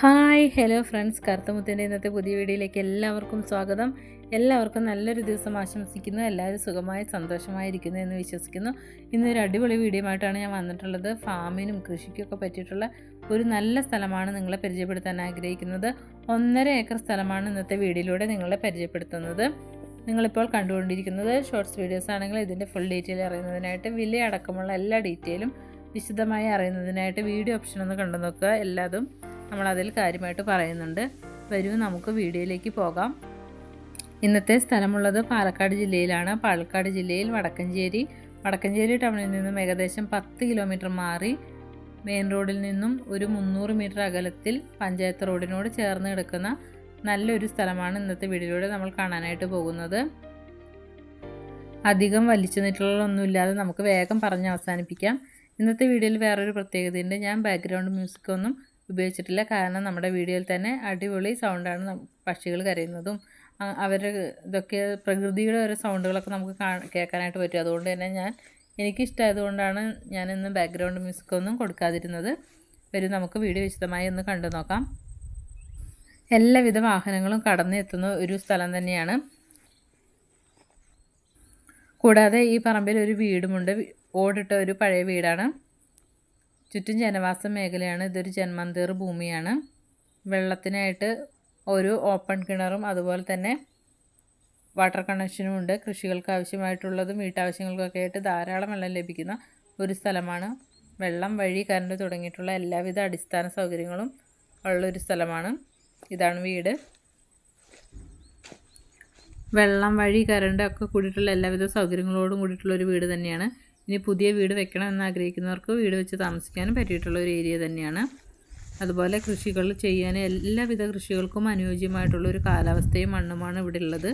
Hi hello friends. കറുത്തമുത്തിന്റെ ഇന്നത്തെ പുതിയ വീഡിയോയിലേക്ക് എല്ലാവർക്കും സ്വാഗതം. എല്ലാവർക്കും നല്ലൊരു ദിവസം ആശംസിക്കുന്നു. എല്ലാവരും സുഖമായി സന്തോഷമായിരിക്കുന്നു എന്ന് വിശ്വസിക്കുന്നു. ഇന്നൊരു അടിപൊളി വീഡിയോ ആയിട്ടാണ് ഞാൻ വന്നിട്ടുള്ളത്. ഫാമിനും കൃഷിക്കൊക്കെ പറ്റിയിട്ടുള്ള ഒരു നല്ല സ്ഥലമാണ് നിങ്ങളെ പരിചയപ്പെടുത്താൻ ആഗ്രഹിക്കുന്നത്. ഒന്നര ഏക്കർ സ്ഥലമാണ് ഇന്നത്തെ വീഡിയോയിലൂടെ നിങ്ങളെ പരിചയപ്പെടുത്തുന്നത്. നിങ്ങളിപ്പോൾ കണ്ടുകൊണ്ടിരിക്കുന്നത് ഷോർട്സ് വീഡിയോസ് ആണെങ്കിൽ ഇതിന്റെ ഫുൾ ഡീറ്റെയിൽ അറിയുന്നതിനായിട്ട് വില അടക്കമുള്ള എല്ലാ ഡീറ്റെയിലും വിശദമായി അറിയുന്നതിനായിട്ട് വീഡിയോ ഓപ്ഷൻ ഒന്ന് കണ്ടു നോക്കുക എല്ലാതും നമ്മളതിൽ കാര്യമായിട്ട് പറയുന്നുണ്ട്. വരൂ നമുക്ക് വീഡിയോയിലേക്ക് പോകാം. ഇന്നത്തെ സ്ഥലമുള്ളത് പാലക്കാട് ജില്ലയിലാണ്. പാലക്കാട് ജില്ലയിൽ വടക്കഞ്ചേരി. വടക്കഞ്ചേരി ടൗണിൽ നിന്നും ഏകദേശം പത്ത് കിലോമീറ്റർ മാറി മെയിൻ റോഡിൽ നിന്നും ഒരു മുന്നൂറ് മീറ്റർ അകലത്തിൽ പഞ്ചായത്ത് റോഡിനോട് ചേർന്ന് കിടക്കുന്ന നല്ലൊരു സ്ഥലമാണ് ഇന്നത്തെ വീഡിയോയിലൂടെ നമ്മൾ കാണാനായിട്ട് പോകുന്നത്. അധികം വലിച്ചു നീട്ടുകളൊന്നുമില്ലാതെ നമുക്ക് വേഗം പറഞ്ഞ് അവസാനിപ്പിക്കാം. ഇന്നത്തെ വീഡിയോയിൽ വേറൊരു പ്രത്യേകതയുണ്ട്. ഞാൻ ബാക്ക്ഗ്രൗണ്ട് മ്യൂസിക് ഒന്നും ഉപയോഗിച്ചിട്ടില്ല. കാരണം നമ്മുടെ വീഡിയോയിൽ തന്നെ അടിപൊളി സൗണ്ടാണ് പക്ഷികൾ കരയുന്നതും അവരുടെ ഇതൊക്കെ പ്രകൃതിയുടെ ഓരോ സൗണ്ടുകളൊക്കെ നമുക്ക് കേൾക്കാനായിട്ട് പറ്റും. അതുകൊണ്ട് തന്നെ ഞാൻ എനിക്കിഷ്ടമായതുകൊണ്ടാണ് ഞാൻ ഇന്ന് ബാക്ക്ഗ്രൗണ്ട് മ്യൂസിക്കൊന്നും കൊടുക്കാതിരുന്നത്. വരും നമുക്ക് വീഡിയോ വിശദമായി ഒന്ന് കണ്ടു നോക്കാം. എല്ലാവിധ വാഹനങ്ങളും കടന്നു എത്തുന്ന ഒരു സ്ഥലം തന്നെയാണ്. കൂടാതെ ഈ പറമ്പിൽ ഒരു വീടുമുണ്ട്. ഓടിട്ട ഒരു പഴയ വീടാണ്. ചുറ്റും ജനവാസ മേഖലയാണ്. ഇതൊരു ജന്മന്തീർ ഭൂമിയാണ്. വെള്ളത്തിനായിട്ട് ഒരു ഓപ്പൺ കിണറും അതുപോലെ തന്നെ വാട്ടർ കണക്ഷനും ഉണ്ട്. കൃഷികൾക്ക് ആവശ്യമായിട്ടുള്ളതും വീട്ടാവശ്യങ്ങൾക്കൊക്കെ ആയിട്ട് ധാരാളം വെള്ളം ലഭിക്കുന്ന ഒരു സ്ഥലമാണ്. വെള്ളം വഴി കറണ്ട് തുടങ്ങിയിട്ടുള്ള എല്ലാവിധ അടിസ്ഥാന സൗകര്യങ്ങളും ഉള്ളൊരു സ്ഥലമാണ്. ഇതാണ് വീട്. വെള്ളം വഴി കറണ്ട് ഒക്കെ കൂടിയിട്ടുള്ള എല്ലാവിധ സൗകര്യങ്ങളോടും കൂടിയിട്ടുള്ള ഒരു വീട് തന്നെയാണ്. ഇനി പുതിയ വീട് വെക്കണം എന്ന് ആഗ്രഹിക്കുന്നവർക്ക് വീട് വെച്ച് താമസിക്കാനും പറ്റിയിട്ടുള്ള ഒരു ഏരിയ തന്നെയാണ്. അതുപോലെ കൃഷികൾ ചെയ്യാൻ എല്ലാവിധ കൃഷികൾക്കും അനുയോജ്യമായിട്ടുള്ള ഒരു കാലാവസ്ഥയും മണ്ണുമാണ് ഇവിടെ ഉള്ളത്.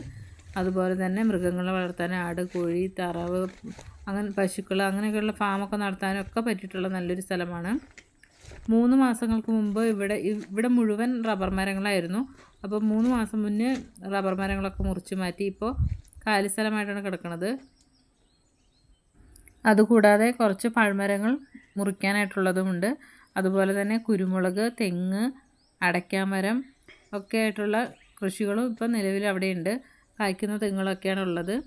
അതുപോലെ തന്നെ മൃഗങ്ങളെ വളർത്താൻ ആട് കോഴി താറാവ് അങ്ങനെ പശുക്കൾ അങ്ങനെയൊക്കെയുള്ള ഫാമൊക്കെ നടത്താനൊക്കെ പറ്റിയിട്ടുള്ള നല്ലൊരു സ്ഥലമാണ്. മൂന്ന് മാസങ്ങൾക്ക് മുമ്പ് ഇവിടെ ഇവിടെ മുഴുവൻ റബ്ബർ മരങ്ങളായിരുന്നു. അപ്പോൾ മൂന്ന് മാസം മുന്നേ റബ്ബർ മരങ്ങളൊക്കെ മുറിച്ച് മാറ്റി ഇപ്പോൾ കാലി സ്ഥലമായിട്ടാണ് കിടക്കുന്നത് അതുകൂടാതെ കുറച്ച് പഴമരങ്ങൾ മുറിക്കാനായിട്ടുള്ളതുമുണ്ട്. അതുപോലെ തന്നെ കുരുമുളക് തെങ്ങ് അടയ്ക്കാമരം ഒക്കെ ആയിട്ടുള്ള കൃഷികളും ഇപ്പം നിലവിൽ അവിടെയുണ്ട്. കായ്ക്കുന്ന തെങ്ങുകളൊക്കെയാണ് ഉള്ളത്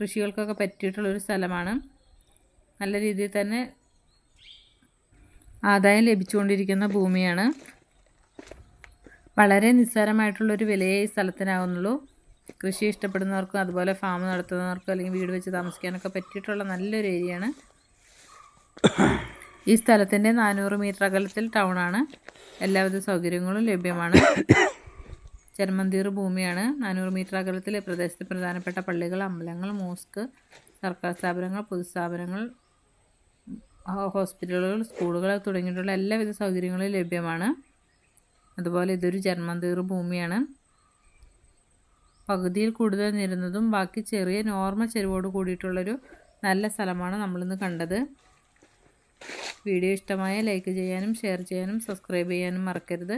കൃഷികൾക്കൊക്കെ പറ്റിയിട്ടുള്ളൊരു സ്ഥലമാണ്. നല്ല രീതിയിൽ തന്നെ ആദായം ലഭിച്ചുകൊണ്ടിരിക്കുന്ന ഭൂമിയാണ്. വളരെ നിസ്സാരമായിട്ടുള്ളൊരു വിലയേ ഈ സ്ഥലത്തിനാവുന്നുള്ളൂ. കൃഷി ഇഷ്ടപ്പെടുന്നവർക്കും അതുപോലെ ഫാം നടത്തുന്നവർക്കും അല്ലെങ്കിൽ വീട് വെച്ച് താമസിക്കാനൊക്കെ പറ്റിയിട്ടുള്ള നല്ലൊരു ഏരിയയാണ് ഈ സ്ഥലത്തിന്റെ നാനൂറ് മീറ്റർ അകലത്തിൽ ടൗൺ ആണ്. എല്ലാവിധ സൗകര്യങ്ങളും ലഭ്യമാണ്. ചെറുമന്തീർ ഭൂമിയാണ്. നാനൂറ് മീറ്റർ അകലത്തിൽ പ്രദേശത്തെ പ്രധാനപ്പെട്ട പള്ളികൾ അമ്പലങ്ങൾ മോസ്ക് സർക്കാർ സ്ഥാപനങ്ങൾ പൊതുസ്ഥാപനങ്ങൾ ഹോസ്പിറ്റലുകൾ സ്കൂളുകൾ തുടങ്ങിയിട്ടുള്ള എല്ലാവിധ സൗകര്യങ്ങളും ലഭ്യമാണ്. അതുപോലെ ഇതൊരു ജന്മന്തീർ ഭൂമിയാണ്. പകുതിയിൽ കൂടുതൽ നിരുന്നതും ബാക്കി ചെറിയ നോർമൽ ചെരുവോട് കൂടിയിട്ടുള്ളൊരു നല്ല സ്ഥലമാണ് നമ്മളിന്ന് കണ്ടത്. വീഡിയോ ഇഷ്ടമായ ലൈക്ക് ചെയ്യാനും ഷെയർ ചെയ്യാനും സബ്സ്ക്രൈബ് ചെയ്യാനും മറക്കരുത്.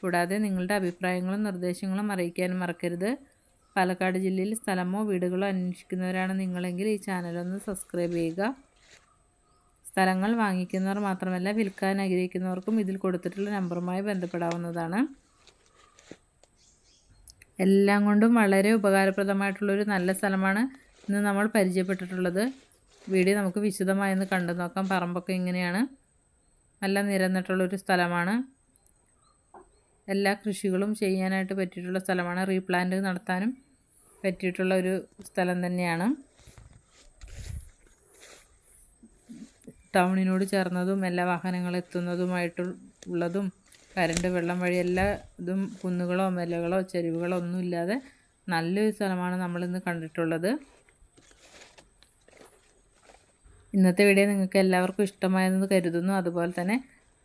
കൂടാതെ നിങ്ങളുടെ അഭിപ്രായങ്ങളും നിർദ്ദേശങ്ങളും അറിയിക്കാനും മറക്കരുത്. പാലക്കാട് ജില്ലയിൽ സ്ഥലമോ വീടുകളോ അന്വേഷിക്കുന്നവരാണ് നിങ്ങളെങ്കിൽ ഈ ചാനലൊന്ന് സബ്സ്ക്രൈബ് ചെയ്യുക. സ്ഥലങ്ങൾ വാങ്ങിക്കുന്നവർ മാത്രമല്ല വിൽക്കാൻ ആഗ്രഹിക്കുന്നവർക്കും ഇതിൽ കൊടുത്തിട്ടുള്ള നമ്പറുമായി ബന്ധപ്പെടാവുന്നതാണ്. എല്ലാം കൊണ്ടും വളരെ ഉപകാരപ്രദമായിട്ടുള്ളൊരു നല്ല സ്ഥലമാണ് ഇന്ന് നമ്മൾ പരിചയപ്പെട്ടിട്ടുള്ളത്. വീഡിയോ നമുക്ക് വിശദമായി ഒന്ന് കണ്ടു നോക്കാം. പറമ്പൊക്കെ ഇങ്ങനെയാണ്. നല്ല നിരന്നിട്ടുള്ളൊരു സ്ഥലമാണ്. എല്ലാ കൃഷികളും ചെയ്യാനായിട്ട് പറ്റിയിട്ടുള്ള സ്ഥലമാണ്. റീപ്ലാന്റ് നടത്താനും പറ്റിയിട്ടുള്ള ഒരു സ്ഥലം തന്നെയാണ്. ടൗണിനോട് ചേർന്നതും എല്ലാ വാഹനങ്ങളും എത്തുന്നതുമായിട്ടുള്ളതും കരണ്ട് വെള്ളം വഴി എല്ലാ ഇതും കുന്നുകളോ മലകളോ ചെരുവുകളോ ഒന്നുമില്ലാതെ നല്ലൊരു സ്ഥലമാണ് നമ്മളിന്ന് കണ്ടിട്ടുള്ളത്. ഇന്നത്തെ വീഡിയോ നിങ്ങൾക്ക് എല്ലാവർക്കും ഇഷ്ടമായെന്ന് കരുതുന്നു. അതുപോലെ തന്നെ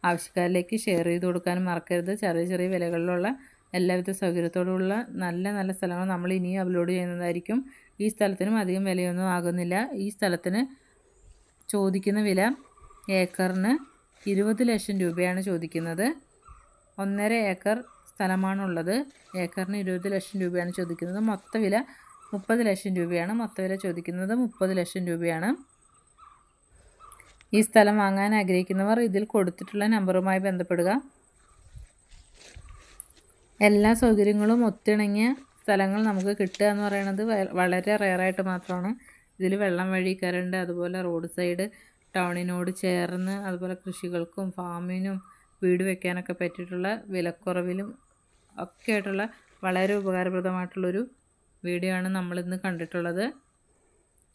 ആവശ്യക്കാരിലേക്ക് ഷെയർ ചെയ്ത് കൊടുക്കാനും മറക്കരുത്. ചെറിയ ചെറിയ വിലകളിലുള്ള എല്ലാവിധ സൗകര്യത്തോടുള്ള നല്ല നല്ല സ്ഥലങ്ങൾ നമ്മൾ ഇനിയും അപ്ലോഡ് ചെയ്യുന്നതായിരിക്കും. ഈ സ്ഥലത്തിനും അധികം വിലയൊന്നും ആകുന്നില്ല. ഈ സ്ഥലത്തിന് ചോദിക്കുന്ന വില ഏക്കറിന് ഇരുപത് ലക്ഷം രൂപയാണ് ചോദിക്കുന്നത്. ഒന്നര ഏക്കർ സ്ഥലമാണുള്ളത്. ഏക്കറിന് ഇരുപത് ലക്ഷം രൂപയാണ് ചോദിക്കുന്നത്. മൊത്ത വില മുപ്പത് ലക്ഷം രൂപയാണ്. മൊത്ത വില ചോദിക്കുന്നത് മുപ്പത് ലക്ഷം രൂപയാണ്. ഈ സ്ഥലം വാങ്ങാൻ ആഗ്രഹിക്കുന്നവർ ഇതിൽ കൊടുത്തിട്ടുള്ള നമ്പറുമായി ബന്ധപ്പെടുക. എല്ലാ സൗകര്യങ്ങളും ഒത്തിണങ്ങിയ സ്ഥലങ്ങൾ നമുക്ക് കിട്ടുക എന്ന് പറയുന്നത് വളരെ റെയറായിട്ട് മാത്രമാണ്. ഇതിൽ വെള്ളം വഴി കരണ്ട് അതുപോലെ റോഡ് സൈഡ് ടൗണിനോട് ചേർന്ന് അതുപോലെ കൃഷികൾക്കും ഫാമിനും വീട് വെക്കാനൊക്കെ പറ്റിയിട്ടുള്ള വിലക്കുറവിലും ഒക്കെ ആയിട്ടുള്ള വളരെ ഉപകാരപ്രദമായിട്ടുള്ളൊരു വീഡിയോ ആണ് നമ്മളിന്ന് കണ്ടിട്ടുള്ളത്.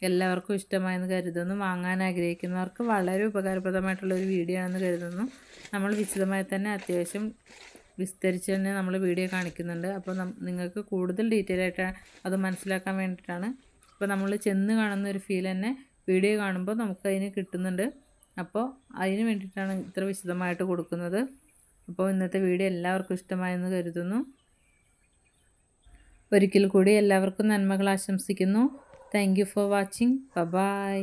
എല്ലാവർക്കും ഇഷ്ടമായെന്ന് കരുതുന്നു. വാങ്ങാൻ ആഗ്രഹിക്കുന്നവർക്ക് വളരെ ഉപകാരപ്രദമായിട്ടുള്ളൊരു വീഡിയോ ആണെന്ന് കരുതുന്നു. നമ്മൾ വിശദമായി തന്നെ അത്യാവശ്യം വിസ്തരിച്ച് തന്നെ നമ്മൾ വീഡിയോ കാണിക്കുന്നുണ്ട്. അപ്പോൾ നിങ്ങൾക്ക് കൂടുതൽ ഡീറ്റെയിൽ ആയിട്ട് അത് മനസ്സിലാക്കാൻ വേണ്ടിയിട്ടാണ്. അപ്പോൾ നമ്മൾ ചെന്ന് കാണുന്ന ഒരു ഫീൽ തന്നെ വീഡിയോ കാണുമ്പോൾ നമുക്കതിന് കിട്ടുന്നുണ്ട്. അപ്പോൾ അതിന് വേണ്ടിയിട്ടാണ് ഇത്ര വിശദമായിട്ട് കൊടുക്കുന്നത്. അപ്പോൾ ഇന്നത്തെ വീഡിയോ എല്ലാവർക്കും ഇഷ്ടമായെന്ന് കരുതുന്നു. ഒരിക്കൽ കൂടി എല്ലാവർക്കും നന്മകൾ ആശംസിക്കുന്നു. Thank you for watching bye